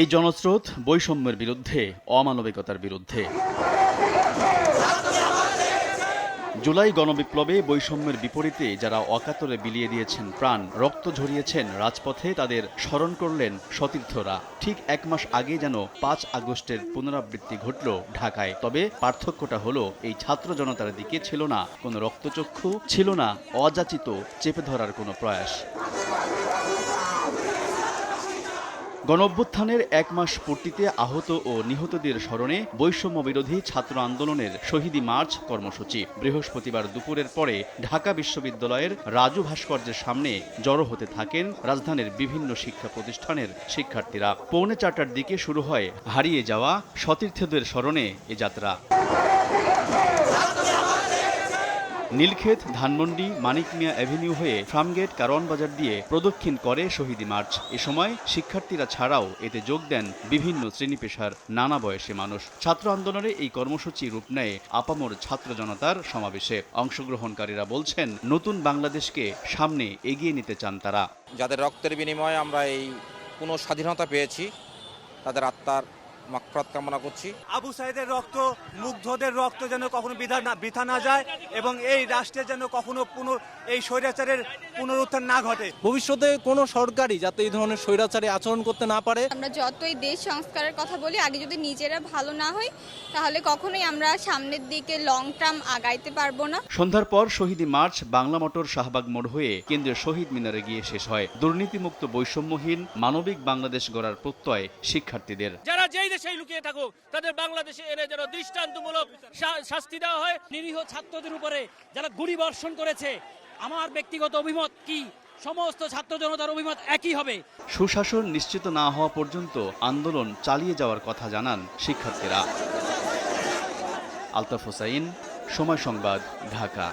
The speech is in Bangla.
এই জনস্রোত বৈষম্যের বিরুদ্ধে, অমানবিকতার বিরুদ্ধে। জুলাই গণবিপ্লবে বৈষম্যের বিপরীতে যারা অকাতরে বিলিয়ে দিয়েছেন প্রাণ, রক্ত ঝরিয়েছেন রাজপথে, তাদের স্মরণ করলেন সতীর্থরা। ঠিক এক মাস আগে যেন পাঁচ আগস্টের পুনরাবৃত্তি ঘটল ঢাকায়। তবে পার্থক্যটা হলো, এই ছাত্র জনতার দিকে ছিল না কোনো রক্তচক্ষু, ছিল না অযাচিত, চেপে ধরার কোনো প্রয়াস। গণঅভ্যুত্থানের এক মাস পূর্তিতে আহত ও নিহতদের স্মরণে বৈষম্য বিরোধী ছাত্র আন্দোলনের শহীদি মার্চ কর্মসূচি। বৃহস্পতিবার দুপুরের পরে ঢাকা বিশ্ববিদ্যালয়ের রাজু ভাস্কর্যের সামনে জড়ো হতে থাকেন রাজধানীর বিভিন্ন শিক্ষা প্রতিষ্ঠানের শিক্ষার্থীরা। পৌনে চারটার দিকে শুরু হয় হারিয়ে যাওয়া সতীর্থদের স্মরণে এ যাত্রা। নীলক্ষেত, ধানমন্ডি, মানিক মিয়া অ্যাভিনিউ হয়ে ফার্মগেট কারওয়ান বাজার দিয়ে প্রদক্ষিণ করে শহীদি মার্চ। এ সময় শিক্ষার্থীরা ছাড়াও এতে যোগ দেন বিভিন্ন শ্রেণি পেশার নানা বয়সী মানুষ। ছাত্র আন্দোলনে এই কর্মসূচি রূপ নেয় আপামর ছাত্র জনতার সমাবেশে। অংশগ্রহণকারীরা বলছেন, নতুন বাংলাদেশকে সামনে এগিয়ে নিতে চান তারা। যাদের রক্তের বিনিময়ে আমরা এই পুনঃ স্বাধীনতা পেয়েছি, তাদের আত্মার মাকফরাত কামনা করছি। আবু সাইদের রক্ত মুগ্ধদের রক্ত যেন কখনো বিধা না বৃথা না যায় এবং এই রাষ্ট্রের যেন কখনো পুনর এই স্বৈরাচারের পুনরুত্থান না ঘটে। ভবিষ্যতে কোনো সরকারই যাতে এই ধরনের স্বৈরাচারী আচরণ করতে না পারে। আমরা যতই দেশ সংস্কারের কথা বলি আগে যদি নিজেরা ভালো না হই তাহলে কখনোই আমরা সামনের দিকে লং টার্ম আগাইতে পারব না। সন্ধ্যার পর শহীদি মার্চ বাংলা মোটর শাহবাগ মোড় হয়ে কেন্দ্রের শহীদ মিনারে গিয়ে শেষ হয়। দুর্নীতিমুক্ত বৈষম্যহীন মানবিক বাংলাদেশ গড়ার প্রত্যয় শিক্ষার্থীদের। যারা যেই দেশেই লুকিয়ে থাকুক, তাদের বাংলাদেশে এনে যেন দৃষ্টান্তমূলক শাস্তি দেওয়া হয়। নিরীহ ছাত্রদের উপরে যারা গুলি বর্ষণ করেছে, আমার ব্যক্তিগত অভিমত কি? সমস্ত ছাত্র জনতার অভিমত একই হবে। সুশাসন নিশ্চিত না হওয়া পর্যন্ত আন্দোলন চালিয়ে যাওয়ার কথা জানান শিক্ষার্থীরা। আলতাফ হোসাইন, সময় সংবাদ, ঢাকা।